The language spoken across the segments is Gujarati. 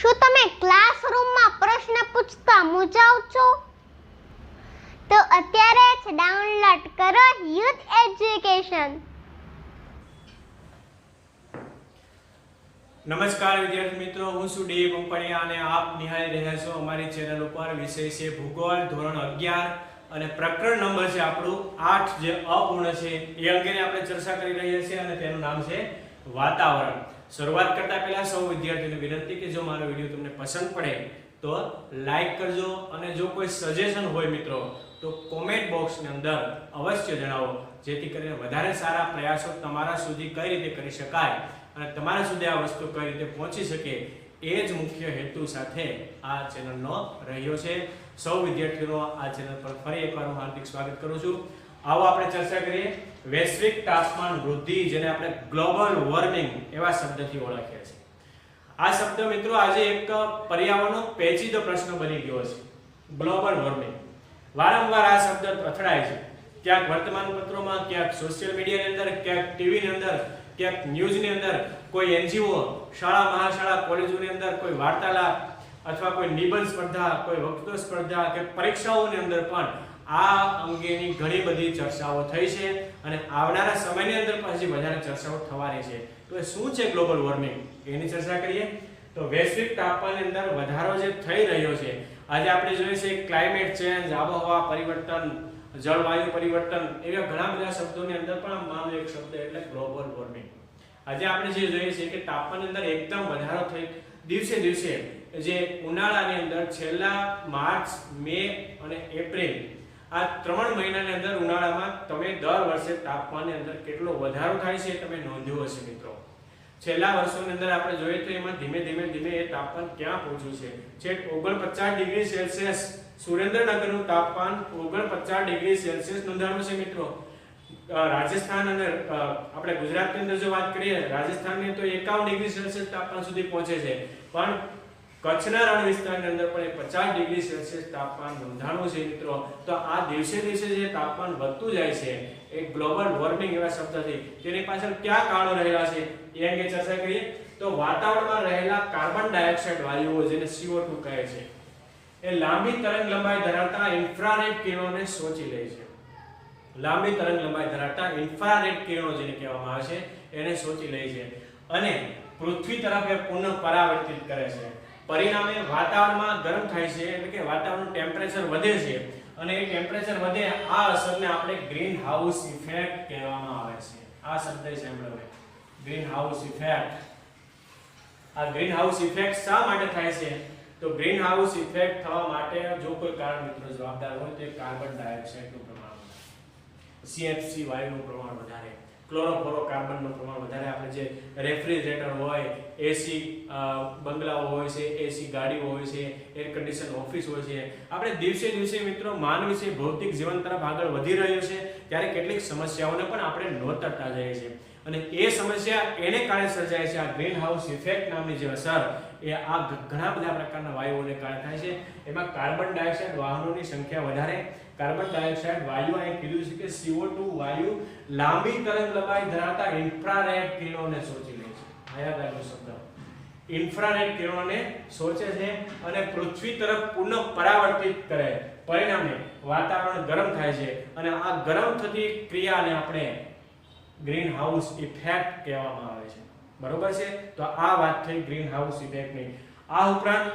શું તમે ક્લાસરૂમમાં પ્રશ્ન પૂછતા મૂંઝાવ છો? તો અત્યારે જ ડાઉનલોડ કરો યુથ એજ્યુકેશન. નમસ્કાર વિદ્યાર્થી મિત્રો, હું છું ડી. કંપનીયા અને આપ નિહાળી રહ્યા છો અમારી ચેનલ ઉપર. વિષય છે ભૂગોળ, ધોરણ અગિયાર અને પ્રકરણ નંબર છે આપણું આઠ જે અપૂર્ણ છે. એ અંગેની આપણે ચર્ચા કરી રહ્યા છીએ અને તેનું નામ છે વાતાવરણ. શરૂઆત કરતા પહેલા સૌ વિદ્યાર્થીઓને વિનંતી કે જો મારો વીડિયો તમને પસંદ પડે, તો લાઈક કરજો અને જો કોઈ સજેશન હોય મિત્રો, તો કોમેન્ટ બોક્સની અંદર અવશ્ય જણાવો, જેથી કરીને વધારે સારા પ્રયાસો તમારા સુધી કઈ રીતે કરી શકાય અને તમારા સુધી આ વસ્તુ કઈ રીતે પહોંચી શકે, એ જ મુખ્ય હેતુ સાથે આ ચેનલનો રહ્યો છે. સૌ વિદ્યાર્થીઓનો આ ચેનલ પર ફરી એકવાર હું હાર્દિક સ્વાગત કરું છું. આવો આપણે ચર્ચા કરીએ. વૈશ્વિક તાપમાન વૃદ્ધિ, જેને આપણે ગ્લોબલ વોર્મિંગ એવા શબ્દથી ઓળખીએ છીએ. આ શબ્દ મિત્રો આજે એક પર્યાવરણનો પેચીદો પ્રશ્ન બની ગયો છે. Global warming. વારંવાર આ શબ્દ અથડાય છે. ક્યાંક વર્તમાન પત્રોમાં, ક્યાંક સોશિયલ મીડિયાની અંદર, ક્યાંક ટીવીની અંદર, ક્યાંક ન્યૂઝની અંદર, કોઈ એનજીઓ, શાળા, મહાશાળા, કોલેજોની અંદર, કોઈ વાર્તાલાપ અથવા કોઈ નિબંધ સ્પર્ધા, કોઈ વક્તૃત્વ સ્પર્ધા કે પરીક્ષાઓની અંદર પણ આ અંગેની ઘણી બધી ચર્ચાઓ થઈ છે અને આવનારા સમયની અંદર પણ હજી વધારે ચર્ચાઓ થવાની છે. તો એ શું છે ગ્લોબલ વોર્મિંગ? એની ચર્ચા કરીએ? તો વૈશ્વિક તાપમાનની અંદર વધારો જે થઈ રહ્યો છે, આજે આપણે જોઈએ છે ક્લાઇમેટ ચેન્જ, આબોહવા પરિવર્તન, જળવાયુ પરિવર્તન, એવા ઘણા બધા શબ્દોની અંદર પણ માનો એક શબ્દ એટલે ગ્લોબલ વોર્મિંગ. આજે આપણે જે જોઈએ છે કે તાપમાનની અંદર એકદમ વધારો થઈ, દિવસે દિવસે જે ઉનાળાની અંદર છેલ્લા માર્ચ, મે અને એપ્રિલ આ ત્રણ મહિનાની અંદર ઉનાળામાં તમે દર વર્ષે તાપમાનની અંદર કેટલો વધારો થાય છે તમે નોંધ્યું હશે મિત્રો. છેલ્લા વર્ષોની અંદર આપણે જોઈએ તો એમાં ધીમે ધીમે ધીમે એ તાપમાન ક્યાં પહોંચ્યું છે? છેક ઓગણપચાસ ડિગ્રી સેલ્સિયસ સુરેન્દ્રનગરનું તાપમાન ઓગણપચાસ ડિગ્રી સેલ્સિયસ નોંધાયું છે મિત્રો. રાજસ્થાન અને આપણે ગુજરાતની અંદર જો વાત કરીએ, રાજસ્થાનની તો એકાવન ડિગ્રી સેલ્સિયસ તાપમાન સુધી પહોંચે છે. પણ કચ્છના રણ વિસ્તારની અંદર પણ એ પચાસ ડિગ્રી સેલ્સિયસ તાપમાન નોંધાણું છે મિત્રો. તો આ દિવસે દિવસે જે તાપમાન વધતું જાય છે, એ ગ્લોબલ વોર્મિંગ એવા શબ્દથી તેની પાછળ ક્યાં કારણો રહેલા છે, એ અંગે ચર્ચા કરીએ. તો વાતાવરણમાં રહેલા કાર્બન ડાયોક્સાઇડ વાયુઓ જેને CO2 કહે છે, એ લાંબી તરંગ લંબાઈ ધરાવતા ઇન્ફ્રારેડ કિરણોને શોષી લે છે. લાંબી તરંગ લંબાઈ ધરાવતા ઇન્ફ્રારેડ કિરણો જેને કહેવામાં આવે છે, એને શોષી લે છે. અને પૃથ્વી તરફ એ પુનઃ પરાવર્તિત કરે છે. પરિણામે વાતાવરણમાં ગરમ થાય છે, એટલે કે વાતાવરણનું ટેમ્પરેચર વધે છે. અને એ ટેમ્પરેચર વધે આ અસરને આપણે ગ્રીન હાઉસ ઇફેક્ટ કહેવામાં આવે છે. આ શબ્દ સાંભળો ગ્રીન હાઉસ ઇફેક્ટ આ ગ્રીન હાઉસ ઇફેક્ટ શા માટે થાય છે? તો ગ્રીન હાઉસ ઇફેક્ટ થવા માટે જો કોઈ કારણ મિત્રો જવાબદાર હોય તો કાર્બન ડાયોક્સાઇડનું પ્રમાણ CFC વાયુનું પ્રમાણ વધારે. ક્લોરોફ્લોરોકાર્બનનું પ્રમાણ વધારે. આપણે જે રેફ્રિજરેટર હોય, એસી બંગલાઓ હોય છે, એસી ગાડીઓ હોય છે એર કન્ડિશન ઓફિસ હોય છે. આપણે દિવસે દિવસે મિત્રો માનવી છે ભૌતિક જીવન તરફ આગળ વધી રહ્યો છે, ત્યારે કેટલીક સમસ્યાઓને પણ આપણે નોતરતા જઈએ છીએ. અને એ સમસ્યા એને કારણે સર્જાય છે, આ ગ્રીન હાઉસ ઇફેક્ટ નામની જે અસર, એ આ ઘણા બધા પ્રકારના વાયુઓને કારણે થાય છે. એમાં કાર્બન ડાયોક્સાઇડ વાહનોની સંખ્યા વધારે કાર્બન ડાયોક્સાઇડ વાયુ અહીં કીધું છે કે CO2 વાયુ લાંબી તરંગ લંબાઈ ધરાવતા ઇન્ફ્રારેડ કિરણોને શોષી લે છે. યાદ શબ્દ. ઇન્ફ્રારેડ કિરણોને શોષે છે અને પૃથ્વી તરફ પુનઃ પરાવર્તિત કરે. પરિણામે વાતાવરણ ગરમ થાય છે અને આ ગરમ થતી ક્રિયાને આપણે ગ્રીન હાઉસ ઇફેક્ટ કહેવામાં આવે છે. બરોબર છે? તો આ વાત થઈ ગ્રીન હાઉસ ઇફેક્ટની આ ઉપરાંત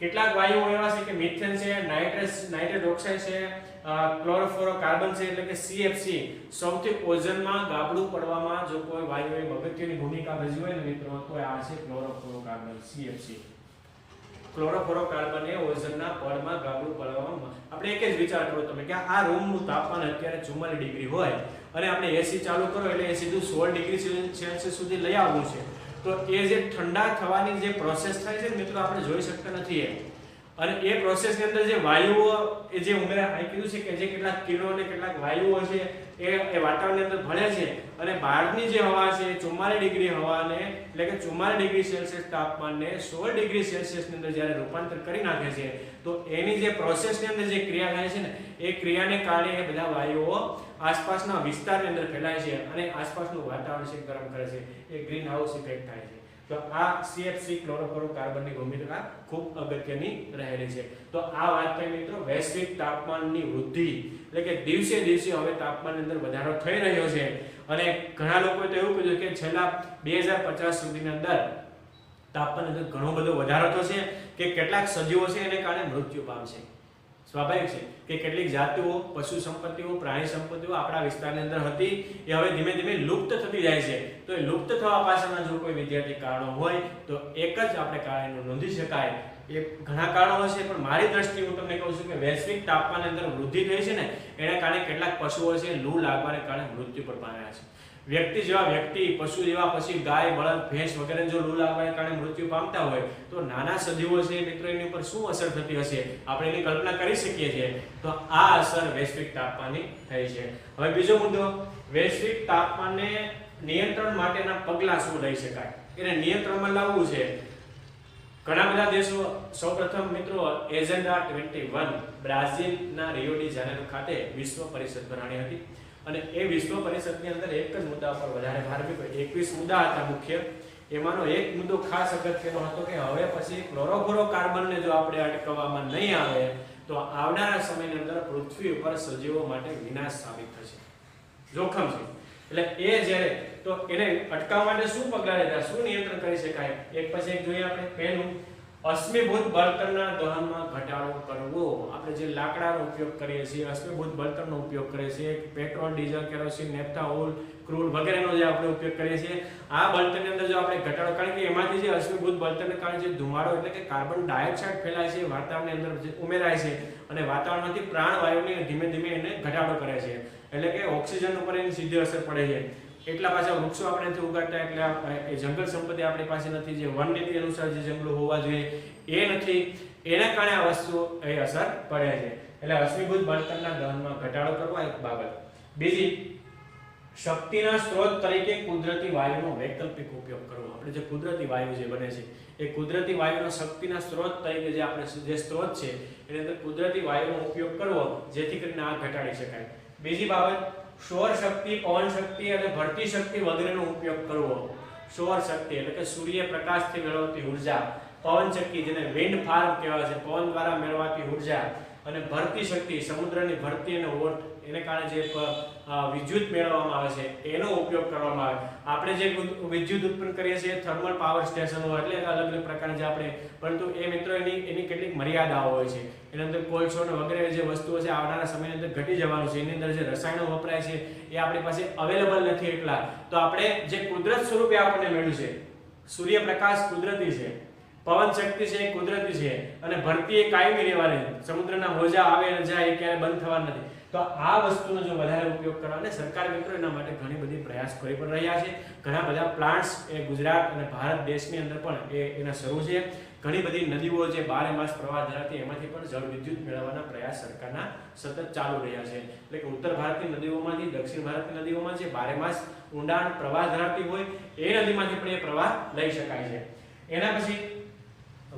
કેટલાક વાયુઓ એવા છે કે મિથેન છે નાઇટ્રસ નાઇટ્રેટ ઓક્સાઇડ છે ક્લોરોફ્લોરોકાર્બન છે એટલે કે CFC સૌથી ઓઝનમાં ગાબડું પડવામાં જો કોઈ વાયુએ અગત્યની ભૂમિકા ભજવી હોય ને મિત્રો તો આ છે ક્લોરોફ્લોરોકાર્બન CFC ક્લોરોફ્લોરોકાર્બન એ ઓઝનના પડમાં ગાબડું પડવામાં આપણે એક જ વિચાર કરો તમે કે આ રૂમનું તાપમાન અત્યારે 44 ડિગ્રી હોય અને આપણે એસી ચાલુ કરો એટલે એ સીધું 16 ડિગ્રી સેલ્સિયસ સુધી લઈ આવવું છે. તો એ જે ઠંડા થવાની જે પ્રોસેસ થાય છે મિત્રો, આપણે જોઈ શકતા નથી એ. અને એ પ્રોસેસની અંદર જે વાયુઓ, એ જે ઉમેરા આવી કીધું છે કે જે કેટલાક કિરણો અને કેટલાક વાયુઓ છે, એ એ વાતાવરણની અંદર ભળે છે અને બહારની જે હવા છે 44 ડિગ્રી હવાને, એટલે કે 44 ડિગ્રી સેલ્સિયસ તાપમાનને 16 ડિગ્રી સેલ્સિયસની અંદર જ્યારે રૂપાંતર કરી નાખે છે, તો એની જે પ્રોસેસની અંદર જે ક્રિયા થાય છે ને, એ ક્રિયાને કારણે એ બધા વાયુઓ આસપાસના વિસ્તારની અંદર ફેલાય છે અને આસપાસનું વાતાવરણ છે ગરમ કરે છે, એ ગ્રીન હાઉસ ઇફેક્ટ થાય છે. તો આ CFC ક્લોરોફ્લોરોકાર્બનની ભૂમિકા ખૂબ અગત્યની રહેલી છે. તો આ વાત થઈ મિત્રો, વૈશ્વિક તાપમાનની વૃદ્ધિ. એટલે કે દિવસે દિવસે હવે તાપમાનની અંદર વધારો થઈ રહ્યો છે. અને ઘણા લોકોએ તો એવું કીધું કે છેલ્લા બે હજાર પચાસ સુધીની અંદર તાપમાન અંદર ઘણો બધો વધારો થશે કે કેટલાક સજીવો છે એને કારણે મૃત્યુ પામશે. સ્વાભાવિક છે કે કેટલીક જાતિઓ, પશુ સંપત્તિઓ, પ્રાણી સંપત્તિઓ આપણા વિસ્તારની અંદર હતી, એ હવે ધીમે ધીમે લુપ્ત થતી જાય છે. તો એ લુપ્ત થવા પાછળના જો કોઈ વિદ્યાર્થી કારણો હોય, તો એક જ આપણે કારણો નોંધી શકાય. એ ઘણા કારણો છે, પણ મારી દ્રષ્ટિએ હું તમને કહું છું કે વૈશ્વિક તાપમાનની અંદર વૃદ્ધિ થઈ છે ને, એના કારણે કેટલાક પશુઓ છે, લૂ લાગવાને કારણે મૃત્યુ પર પામ્યા છે. વ્યક્તિ જેવા વ્યક્તિ, પશુ જેવા પછી ગાય, બળદ, ભેંસ વગેરે જો લૂ લાગવાને કારણે મૃત્યુ પામતા હોય, તો નાના સજીવો છે મિત્રો એની ઉપર શું અસર થતી હશે? આપણે એની કલ્પના કરી શકીએ છીએ. તો આ અસર વૈશ્વિક તાપમાનની થઈ છે. હવે બીજો મુદ્દો, વૈશ્વિક તાપમાનને નિયંત્રણ માટેના પગલાં શું લઈ શકાય? એને નિયંત્રણમાં લાવવું છે. ઘણા બધા દેશો, સૌપ્રથમ મિત્રો, એજન્ડા 21 બ્રાઝિલના રિયો ડી જાનેરો ખાતે વિશ્વ પરિષદ ભરાણી હતી. અને એ વિશ્વ પરિષદની અંદર એક જ મુદ્દા પર વધારે ભાર મૂક્યો. 21 મુદ્દા હતા મુખ્ય. એમાંનો એક મુદ્દો ખાસ અગત્યનો હતો કે હવે પછી ક્લોરોફ્લોરોકાર્બનને જો આપણે અટકાવવામાં નહીં આવે, તો આવનારા સમયની અંદર પૃથ્વી ઉપર સજીવો માટે વિનાશ સાબિત થશે. જોખમ છે. એટલે એ જ્યારે, તો એને અટકાવવા માટે શું પગલાં લેતા? શું નિયંત્રણ કરી શકાય? એક પછી એક જોઈએ આપણે. પહેલું, અશ્મિભૂત બળતણના દહનમાં ઘટાડો કરવો. આપણે જે લાકડાનો ઉપયોગ કરીએ છીએ, અશ્મિભૂત બળતણનો ઉપયોગ કરીએ છીએ petrol, diesel, kerosene naphtha oil crude વગેરેનો જે આપણે ઉપયોગ કરીએ છીએ, આ બળતણની અંદર જો આપણે ઘટાડો, કારણ કે એમાંથી જે અશ્મિભૂત બળતણને કારણે જે ધુમાડો એટલે કે કાર્બન ડાયોક્સાઇડ ફેલાય છે, વાતાવરણની અંદર ઉમેરાય છે, અને વાતાવરણમાંથી પ્રાણવાયુને ધીમે ધીમે એને ઘટાડો કરે છે. એટલે કે ઓક્સિજન ઉપર એની સીધી અસર પડે છે. એટલા પાછા વૃક્ષો આપણે નથી ઉગાડતા, એટલે એ જંગલ સંપત્તિ આપણી પાસે નથી, જે વન નીતિ અનુસાર જે જંગલો હોવા જોઈએ, એ નથી. એના કારણે આ વસ્તુ એ અસર પડે છે. એટલે અશ્મિભૂત બળતણના દહનમાં ઘટાડો કરવો એક બાબત. બીજી, શક્તિના સ્ત્રોત તરીકે કુદરતી વાયુનો વૈકલ્પિક ઉપયોગ કરવો. આપણે જે કુદરતી વાયુ જે બને છે, એ કુદરતી વાયુનો શક્તિના સ્ત્રોત તરીકે જે આપણે જે સ્ત્રોત છે, એની અંદર કુદરતી વાયુનો ઉપયોગ કરવો, જેથી કરીને આ ઘટાડી શકાય. બીજી બાબત, સૌર શક્તિ, પવન શક્તિ અને ભરતી શક્તિ વગેરેનો ઉપયોગ કરવો. સૌર શક્તિ એટલે કે સૂર્ય પ્રકાશથી મેળવતી ઊર્જા, પવન શક્તિ જેને વિન્ડ ફાર્મ કહેવાય છે. પવન દ્વારા મેળવાતી ઊર્જા અને ભરતી શક્તિ, સમુદ્રની ભરતી અને ઓટ, એને કારણે જે વિદ્યુત મેળવવામાં આવે છે, એનો ઉપયોગ કરવામાં આવે. આપણે જે વિદ્યુત ઉત્પન્ન કરીએ છીએ, થર્મલ પાવર સ્ટેશનો એટલે અલગ અલગ પ્રકારની જે આપણે, પરંતુ એ મિત્રો એની એની કેટલીક મર્યાદાઓ હોય છે. એની અંદર કોલસો વગેરે જે વસ્તુઓ છે, આવનારા સમયની અંદર ઘટી જવાનું છે. એની અંદર જે રસાયણો વપરાય છે, એ આપણી પાસે અવેલેબલ નથી એટલા. તો આપણે જે કુદરત સ્વરૂપે આપણને મળ્યું છે, સૂર્યપ્રકાશ કુદરતી છે, પવન શક્તિ છે એ કુદરતી છે, અને ભરતી એ કાયમી રહેવાની સમુદ્રના મોજા આવે અને જાય એ ક્યારે બંધ થવાના નથી. તો આ વસ્તુનો જો વધારે ઉપયોગ કરવા અને સરકાર મિત્રો એના માટે ઘણી બધી પ્રયાસ કરી પણ રહ્યા છે. ઘણા બધા પ્લાન્ટ્સ એ ગુજરાત અને ભારત દેશની અંદર પણ એ એના શરૂ છે. ઘણી બધી નદીઓ જે બારે માસ પ્રવાહ ધરાવતી એમાંથી પણ જળ વિદ્યુત મેળવવાના પ્રયાસ સરકારના સતત ચાલુ રહ્યા છે. એટલે કે ઉત્તર ભારતની નદીઓમાંથી દક્ષિણ ભારતની નદીઓમાં જે બારે માસ ઊંડાણ પ્રવાહ ધરાવતી હોય એ નદીમાંથી પણ એ પ્રવાહ લઈ શકાય છે. એના પછી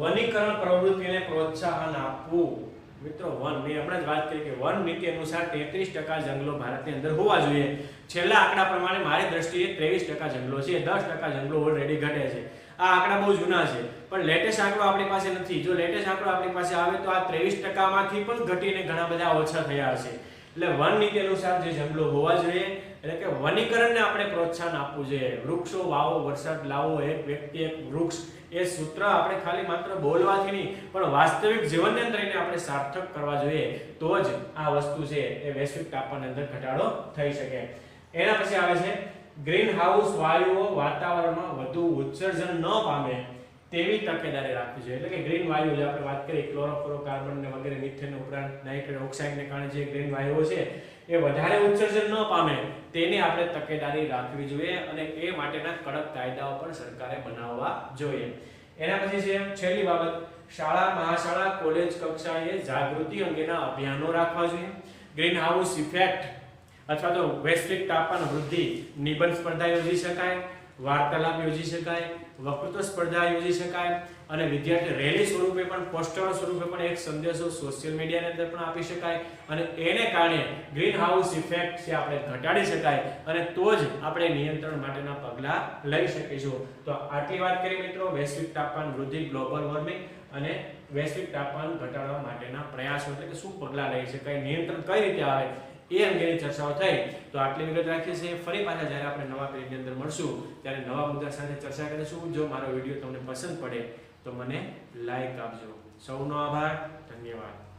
વનીકરણ પ્રવૃત્તિને પ્રોત્સાહન આપવું. મિત્રો, વન, મેં હમણાં જ વાત કરી કે વન નીતિ અનુસાર તેત્રીસ ટકા જંગલો ભારતની અંદર હોવા જોઈએ. છેલ્લા આંકડા પ્રમાણે મારી દ્રષ્ટિએ ત્રેવીસ ટકા જંગલો છે, દસ ટકા જંગલો ઓલરેડી ઘટે છે. આ આંકડા બહુ જૂના છે. પણ લેટેસ્ટ આંકડો આપણી પાસે નથી. જો લેટેસ્ટ આંકડો આપણી પાસે આવે તો આ ત્રેવીસ ટકામાંથી પણ ઘટીને ઘણા બધા ઓછા થયા હશે. એટલે વન નીતિ અનુસાર જે જંગલો હોવા જોઈએ. એટલે કે વનીકરણને આપણે પ્રોત્સાહન આપવું જોઈએ. વૃક્ષો વાવો, વરસાદ લાવો, એક વ્યક્તિ, એક વૃક્ષ. એ સૂત્ર આપણે ખાલી માત્ર બોલવાથી નહીં, પણ વાસ્તવિક જીવનની અંદર એને આપણે સાર્થક કરવા જોઈએ. તો જ આ વસ્તુ છે એ વૈશ્વિક તાપમાનની અંદર ઘટાડો થઈ શકે. એના પછી આવે છે ગ્રીન હાઉસ વાયુઓ વાતાવરણમાં વધુ ઉત્સર્જન ન પામે. તેવી તકેદારી રાખવી જોઈએ. એટલે કે ગ્રીન વાયુ જે આપણે વાત કરી ક્લોરોફ્લોરોકાર્બન ને વગેરે મિથેન ઉપરાંત નાઇટ્રોજન ઓક્સાઇડને કારણે જે ગ્રીન વાયુઓ છે, એ વધારે ઉત્સર્જન ન પામે, તેની આપણે તકેદારી રાખવી જોઈએ અને એ માટેના કડક કાયદાઓ પણ સરકારે બનાવવા જોઈએ. એના પછી છે, છેલ્લી બાબત, શાળા, મહાશાળા, કોલેજ કક્ષાએ જાગૃતિ અંગેના અભિયાનો રાખવા જોઈએ. ગ્રીન હાઉસ ઇફેક્ટ અથવા તો વૈશ્વિક તાપમાન વૃદ્ધિ નિબંધ સ્પર્ધા યોજી શકાય. વાર્તાલાપ યોજી શકાય, વક્તૃત્વ સ્પર્ધા યોજી શકાય અને વિદ્યાર્થી રેલી સ્વરૂપે પણ, પોસ્ટર સ્વરૂપે પણ એક સંદેશો સોશિયલ મીડિયાની અંદર પણ આપી શકાય અને એને કારણે ગ્રીન હાઉસ ઇફેક્ટ છે આપણે ઘટાડી શકાય અને તો જ આપણે નિયંત્રણ માટેના પગલાં લઈ શકીશું. તો આટલી વાત કરી મિત્રો, વૈશ્વિક તાપમાન વૃદ્ધિ ગ્લોબલ વોર્મિંગ અને વૈશ્વિક તાપમાન ઘટાડવા માટેના પ્રયાસો, એટલે કે શું પગલાં લઈ શકાય, નિયંત્રણ કઈ રીતે આવે એ અંગેની ચર્ચાઓ થઈ. તો આટલી વિગત રાખીએ છીએ. ફરી પાછા જ્યારે આપણે નવા પેજની અંદર મળશું, ત્યારે નવા મુદ્દા સાથે ચર્ચા કરીશું. જો મારો વીડિયો તમને પસંદ પડે, તો મને લાઈક આપજો. સૌનો આભાર. ધન્યવાદ.